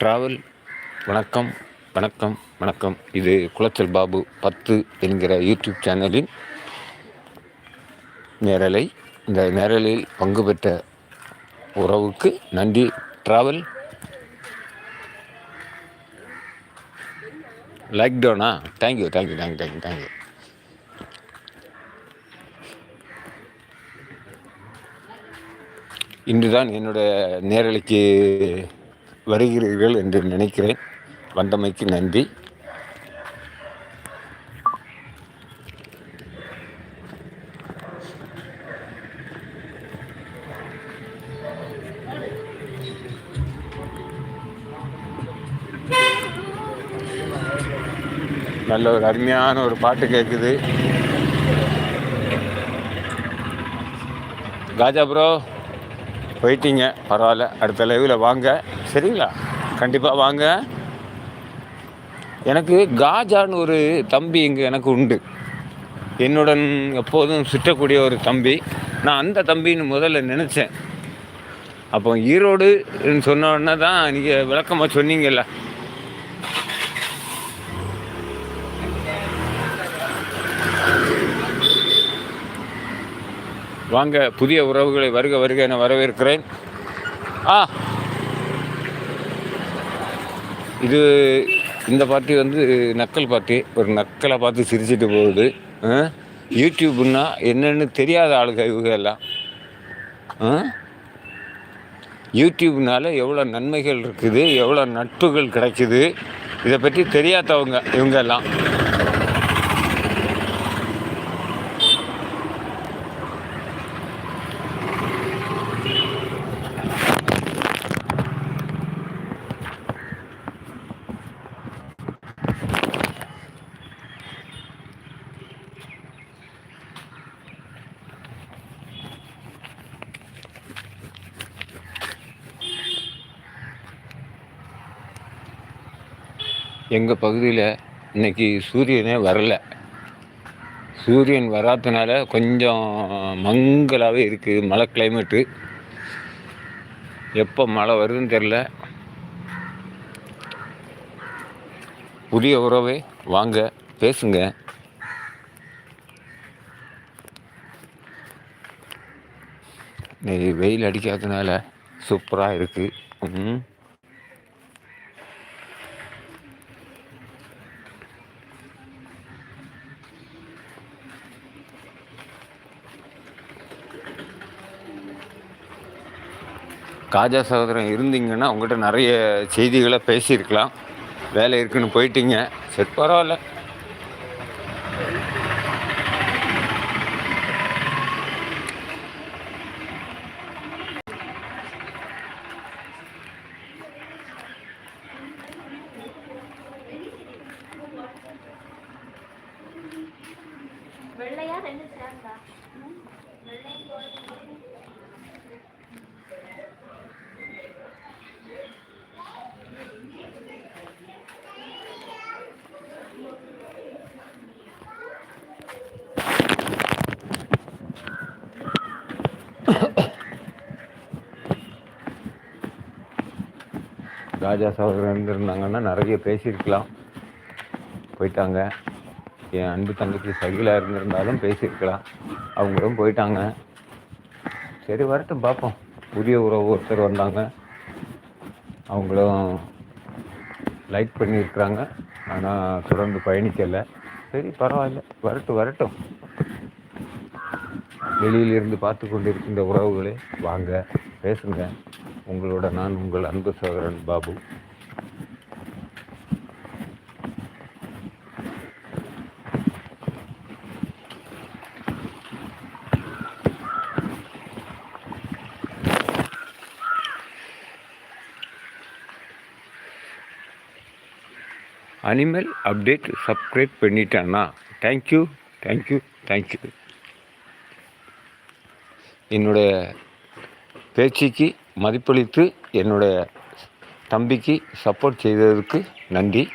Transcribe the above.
Travel வணக்கம் வணக்கம் வணக்கம். இது குளச்சல் பாபு பத்து என்கிற யூடியூப் சேனலின் நேரலை. இந்த நேரலில் பங்கு பெற்ற உறவுக்கு நன்றி. ட்ராவல் லைக் டவுனா thank you thank you thank you thank you thank you இன்றுதான் என்னுடைய நேரலைக்கு வருகிறீர்கள் என்று நினைக்கிறேன். வந்தமைக்கு நன்றி. நல்ல ஒரு அருமையான ஒரு பாட்டு கேட்குது காஜா ப்ரோ போயிட்டீங்க. பரவாயில்ல. அடுத்த லைவில் வாங்க. சரிங்களா? கண்டிப்பாக வாங்க. எனக்கு காஜான்னு ஒரு தம்பி இங்கே எனக்கு உண்டு. என்னுடன் எப்போதும் சுற்றக்கூடிய ஒரு தம்பி. நான் அந்த தம்பின்னு முதல்ல நினச்சேன். அப்போ ஈரோடுன்னு சொன்ன உடனே தான் நீங்கள் விளக்கமாக சொன்னீங்கல்ல. வாங்க புதிய உறவுகளை வருக வருக என வரவேற்கிறேன். ஆ. இது இந்த பார்ட்டி வந்து நக்கல் பார்ட்டி. ஒரு நக்கலை பார்த்து சிரிச்சிட்டு போகுது. யூடியூப்னா என்னென்னு தெரியாத ஆளுங்க இவங்க எல்லாம் யூடியூப்னால எவ்வளோ நன்மைகள் இருக்குது எவ்வளோ நட்புகள் கிடைக்குது இதை பற்றி தெரியாதவங்க இவங்க எல்லாம் எங்கள் பகுதியில் இன்றைக்கி சூரியனே வரலை. சூரியன் வராதனால கொஞ்சம் மங்கலாகவே இருக்குது மழை கிளைமேட்டு எப்போ மழை வருதுன்னு தெரில புதிய உறவே வாங்க பேசுங்க. வெயில் அடிக்காதனால சூப்பராக இருக்குது காஜா சகோதரன் இருந்தீங்கன்னா உங்கள்கிட்ட நிறைய செய்திகளை பேசியிருக்கலாம். வேலை இருக்குன்னு போயிட்டீங்க. சரி பரவாயில்ல. வெள்ளையா ரெண்டு சேர்ந்தா? ராஜா சகோதரன் இருந்திருந்தாங்கன்னா நிறைய பேசியிருக்கலாம். போயிட்டாங்க. என் அன்பு தங்கச்சி சகிலாக இருந்திருந்தாலும் பேசியிருக்கலாம். அவங்களும் போயிட்டாங்க. சரி வரட்டும் பார்ப்போம். புதிய உறவு ஒருத்தர் வந்தாங்க. அவங்களும் லைக் பண்ணியிருக்கிறாங்க. ஆனால் தொடர்ந்து பயணிக்கலை. சரி பரவாயில்ல. வரட்டும் வரட்டும். வெளியிலிருந்து பார்த்து கொண்டிருக்கின்ற உறவுகளே வாங்க பேசுங்க. உங்களோட நான் உங்கள் அன்பு சோதரன் பாபு. அனிமல் அப்டேட் சப்ஸ்கிரைப் பண்ணிட்டேன்னா thank you thank you thank you என்னுடைய பேச்சுக்கு மதிப்பளித்து என்னுடைய தம்பிக்கு சப்போர்ட் செய்ததற்கு நன்றி.